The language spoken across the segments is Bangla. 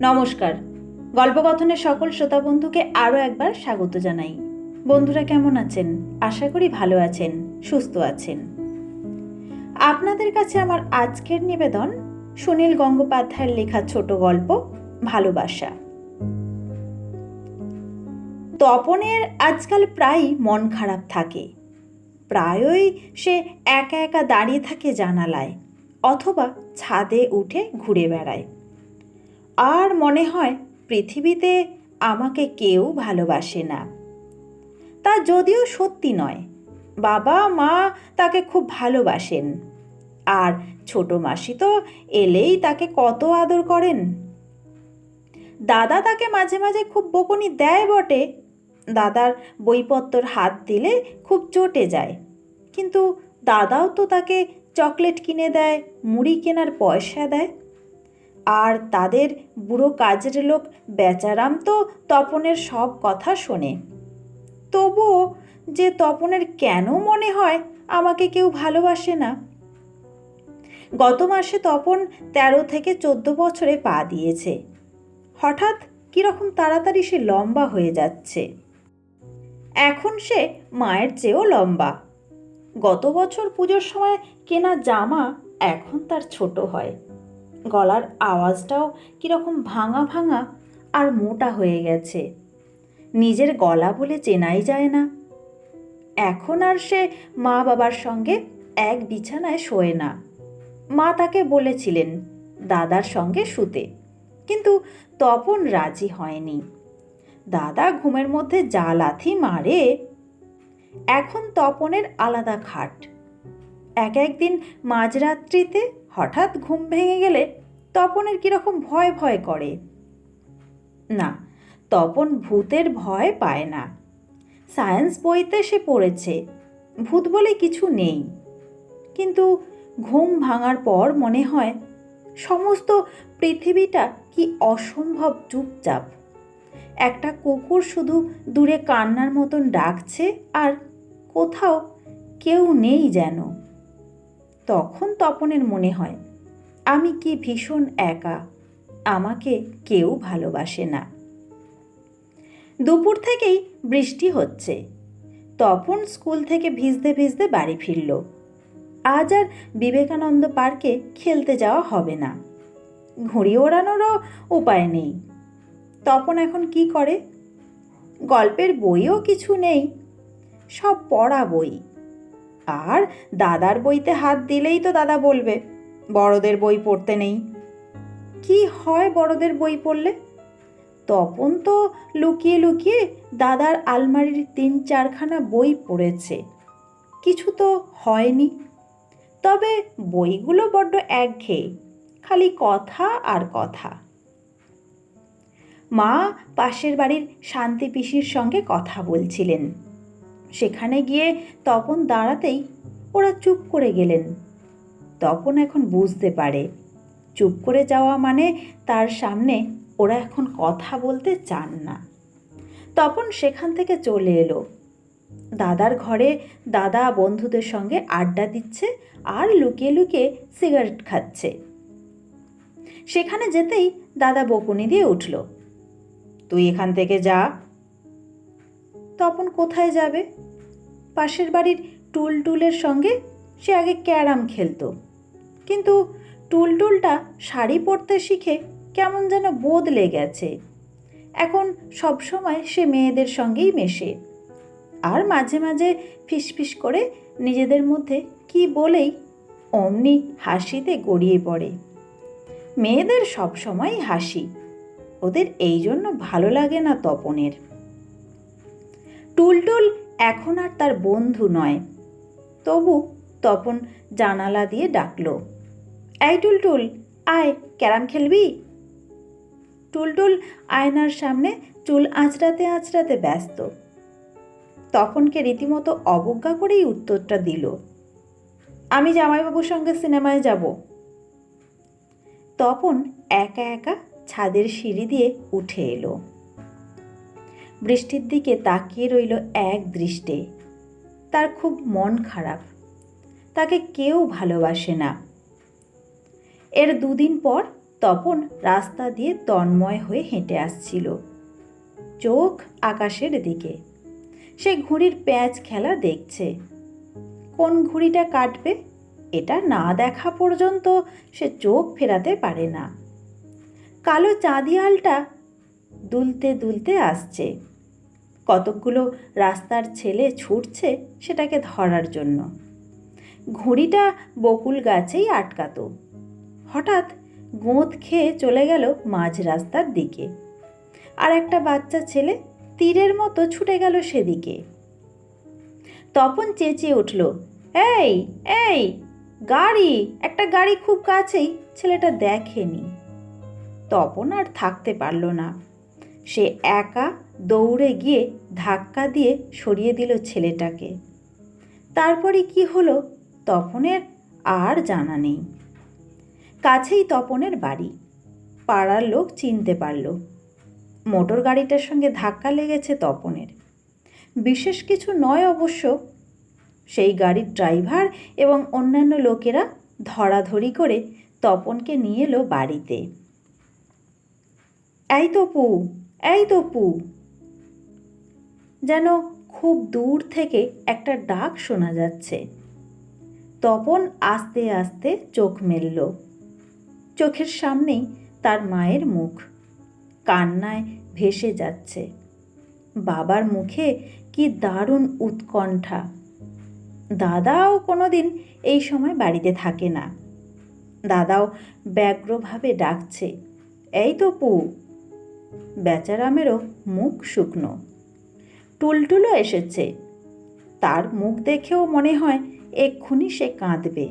নমস্কার। গল্পকথনের সকল শ্রোতা বন্ধুকে আরও একবার স্বাগত জানাই। বন্ধুরা কেমন আছেন? আশা করি ভালো আছেন, সুস্থ আছেন। আপনাদের কাছে আমার আজকের নিবেদন সুনীল গঙ্গোপাধ্যায়ের লেখা ছোট গল্প, ভালোবাসা। তপনের আজকাল প্রায়ই মন খারাপ থাকে। প্রায়ই সে একা একা দাঁড়িয়ে থাকে জানালায়, অথবা ছাদে উঠে ঘুরে বেড়ায়। আর মনে হয় পৃথিবীতে আমাকে কেউ ভালোবাসে না। তা যদিও সত্যি নয়। বাবা, মা তাকে খুব ভালোবাসেন। আর ছোট মাসি তো এলেই তাকে কত আদর করেন। দাদা তাকে মাঝে মাঝে খুব বকুনি দেয় বটে। দাদার বইপত্তর হাত দিলে খুব চটে যায়। কিন্তু দাদাও তো তাকে চকলেট কিনে দেয়, মুড়ি কেনার পয়সা দেয়। আর তাদের বুড়ো কাজের লোক বেচারাম তো তপনের সব কথা শোনে। তবুও যে তপনের কেন মনে হয় আমাকে কেউ ভালোবাসে না। গত মাসে তপন তেরো থেকে চোদ্দ বছরে পা দিয়েছে। হঠাৎ কীরকম তাড়াতাড়ি সে লম্বা হয়ে যাচ্ছে। এখন সে মায়ের চেয়েও লম্বা। গত বছর পুজোর সময় কেনা জামা এখন তার ছোট হয়। গলার আওয়াজটাও কীরকম ভাঙা ভাঙা আর মোটা হয়ে গেছে। নিজের গলা বলে চেনাই যায় না। এখন আর সে মা বাবার সঙ্গে এক বিছানায় শোয় না। মা তাকে বলেছিলেন দাদার সঙ্গে শুতে, কিন্তু তপন রাজি হয়নি। দাদা ঘুমের মধ্যে যা লাথি মারে। এখন তপনের আলাদা খাট। এক একদিন মাঝরাত্রিতে হঠাৎ ঘুম ভেঙে গেলে তপনের কীরকম ভয় ভয় করে। না, তপন ভূতের ভয় পায় না। সায়েন্স বইতে সে পড়েছে, ভূত বলে কিছু নেই। কিন্তু ঘুম ভাঙার পর মনে হয় সমস্ত পৃথিবীটা কি অসম্ভব চুপচাপ। একটা কুকুর শুধু দূরে কান্নার মতন ডাকছে আর কোথাও কেউ নেই যেন। তখন তপনের মনে হয়, আমি কি ভীষণ একা? আমাকে কেউ ভালোবাসে না। দুপুর থেকেই বৃষ্টি হচ্ছে। তপন স্কুল থেকে ভিজতে ভিজতে বাড়ি ফিরল। আজ আর বিবেকানন্দ পার্কে খেলতে যাওয়া হবে না। ঘুড়ি ওড়ানোরও উপায় নেই। তপন এখন কি করে? গল্পের বইও কিছু নেই। সব পড়া বই। আর দাদার বইতে হাত দিলেই তো দাদা বলবে, বড়দের বই পড়তে নেই। কি হয় বড়দের বই পড়লে? তপন তো লুকিয়ে লুকিয়ে দাদার আলমারির তিন চারখানা বই পড়েছে। কিছু তো হয়নি। তবে বইগুলো বড্ড একঘেয়ে, খালি কথা আর কথা। মা পাশের বাড়ির শান্তি পিসির সঙ্গে কথা বলছিলেন। সেখানে গিয়ে তপন দাঁড়াতেই ওরা চুপ করে গেলেন। তপন এখন বুঝতে পারে। চুপ করে যাওয়া মানে তার সামনে ওরা এখন কথা বলতে চান না। তপন সেখান থেকে চলে এলো। দাদার ঘরে দাদা বন্ধুদের সঙ্গে আড্ডা দিচ্ছে আর লুকিয়ে লুকিয়ে সিগারেট খাচ্ছে। সেখানে যেতেই দাদা বকুনি দিয়ে উঠল, তুই এখান থেকে যা। তপন কোথায় যাবে? পাশের বাড়ির টুলটুলের সঙ্গে সে আগে ক্যারাম খেলতো। কিন্তু টুলটুলটা শাড়ি পরতে শিখে কেমন যেন বদলে গেছে। এখন সবসময় সে মেয়েদের সঙ্গেই মেশে। আর মাঝে মাঝে ফিসফিস করে নিজেদের মধ্যে কি বলেই অমনি হাসিতে গড়িয়ে পড়ে। মেয়েদের সবসময় হাসি। ওদের এই জন্য ভালো লাগে না তপনের। টুলটুল এখন আর তার বন্ধু নয়। তবু তপন জানালা দিয়ে ডাকল, এই টুলটুল, আয়, ক্যারাম খেলবি? টুলটুল আয়নার সামনে চুল আঁচড়াতে আঁচড়াতে ব্যস্ত। তপনকে রীতিমতো অবজ্ঞা করেই উত্তরটা দিল, আমি জামাইবাবুর সঙ্গে সিনেমায় যাব। তপন একা একা ছাদের সিঁড়ি দিয়ে উঠে এলো। বৃষ্টির দিকে তাকিয়ে রইল এক দৃষ্টে। তার খুব মন খারাপ। তাকে কেউ ভালোবাসে না। এর দুদিন পর তপন রাস্তা দিয়ে তন্ময় হয়ে হেঁটে আসছিল। চোখ আকাশের দিকে। সে ঘুড়ির প্যাঁচ খেলা দেখছে। কোন ঘুড়িটা কাটবে, এটা না দেখা পর্যন্ত সে চোখ ফেরাতে পারে না। কালো চাঁদিয়ালটা দুলতে দুলতে আসছে। কতকগুলো রাস্তার ছেলে ছুটছে সেটাকে ধরার জন্য। ঘুড়িটা বকুল গাছেই আটকাতো। হঠাৎ গোঁত খেয়ে চলে গেল মাঝ রাস্তার দিকে। আর একটা বাচ্চা ছেলে তীরের মতো ছুটে গেল সেদিকে। তপন চেঁচিয়ে উঠল, এই এই, গাড়ি, একটা গাড়ি খুব কাছেই, ছেলেটা দেখেনি। তপন আর থাকতে পারল না। সে একা দৌড়ে গিয়ে ধাক্কা দিয়ে সরিয়ে দিল ছেলেটাকে। তারপরে কি হলো তপনের আর জানা নেই। কাছেই তপনের বাড়ি। পাড়ার লোক চিনতে পারল। মোটর গাড়িটার সঙ্গে ধাক্কা লেগেছে তপনের। বিশেষ কিছু নয় অবশ্য। সেই গাড়ির ড্রাইভার এবং অন্যান্য লোকেরা ধরাধরি করে তপনকে নিয়ে এলো বাড়িতে। এই তপু এই তপু। যেন খুব দূর থেকে একটা ডাক শোনা যাচ্ছে। তপন আস্তে আস্তে চোখ মেলল। চোখের সামনেই তার মায়ের মুখ। কান্নায় ভেসে যাচ্ছে। বাবার মুখে কি দারুণ উৎকণ্ঠা। দাদাও কোনোদিন এই সময় বাড়িতে থাকে না। দাদাও ব্যগ্রভাবে ডাকছে, এই তো পু। বেচারামেরও মুখ শুকনো। টুলটুলো এসেছে। তার মুখ দেখেও মনে হয় এক্ষুনি সে কাঁদবে।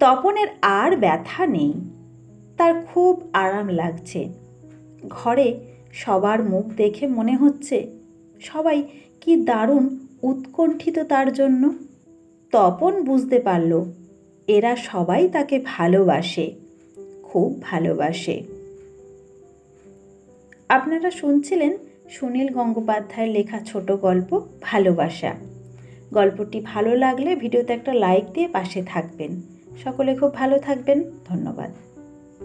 তপনের আর ব্যথা নেই। তার খুব আরাম লাগছে। ঘরে সবার মুখ দেখে মনে হচ্ছে, সবাই কি দারুণ উৎকণ্ঠিত তার জন্য। তপন বুঝতে পারল, এরা সবাই তাকে ভালোবাসে, খুব ভালোবাসে। আপনারা শুনছিলেন সুনীল গঙ্গোপাধ্যায়ের লেখা ছোট গল্প, ভালোবাসা। গল্পটি ভালো লাগলে ভিডিওতে একটা লাইক দিয়ে পাশে থাকবেন। সকলে খুব ভালো থাকবেন। ধন্যবাদ।